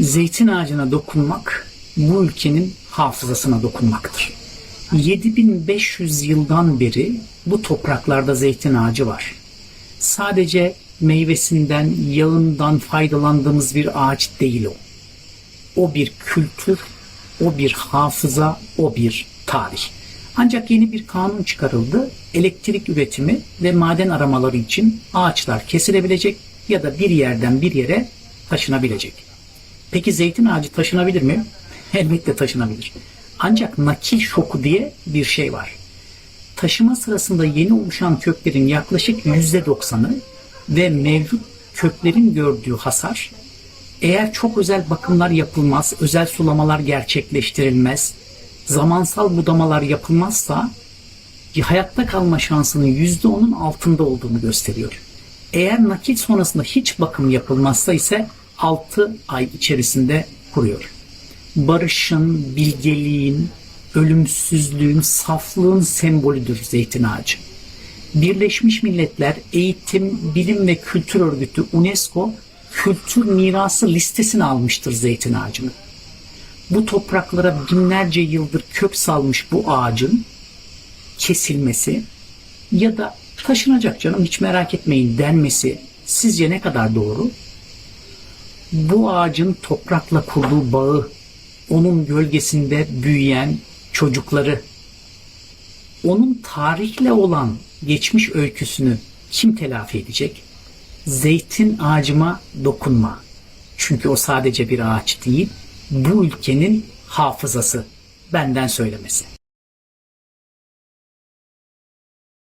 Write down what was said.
Zeytin ağacına dokunmak bu ülkenin hafızasına dokunmaktır. 7500 yıldan beri bu topraklarda zeytin ağacı var. Sadece meyvesinden, yağından faydalandığımız bir ağaç değil o. O bir kültür, o bir hafıza, o bir tarih. Ancak yeni bir kanun çıkarıldı. Elektrik üretimi ve maden aramaları için ağaçlar kesilebilecek ya da bir yerden bir yere taşınabilecek. Peki zeytin ağacı taşınabilir mi? Elbette taşınabilir. Ancak nakil şoku diye bir şey var. Taşıma sırasında yeni oluşan köklerin yaklaşık %90'ı ve mevcut köklerin gördüğü hasar eğer çok özel bakımlar yapılmaz, özel sulamalar gerçekleştirilmez, zamansal budamalar yapılmazsa hayatta kalma şansının %10'un altında olduğunu gösteriyor. Eğer nakil sonrasında hiç bakım yapılmazsa ise 6 ay içerisinde kuruyor. Barışın, bilgeliğin, ölümsüzlüğün, saflığın sembolüdür zeytin ağacı. Birleşmiş Milletler Eğitim, Bilim ve Kültür Örgütü UNESCO kültür mirası listesine almıştır zeytin ağacını. Bu topraklara binlerce yıldır kök salmış bu ağacın kesilmesi ya da taşınacak canım hiç merak etmeyin denmesi sizce ne kadar doğru? Bu ağacın toprakla kurduğu bağı, onun gölgesinde büyüyen çocukları, onun tarihle olan geçmiş öyküsünü kim telafi edecek? Zeytin ağacıma dokunma. Çünkü o sadece bir ağaç değil, bu ülkenin hafızası. Benden söylemesi.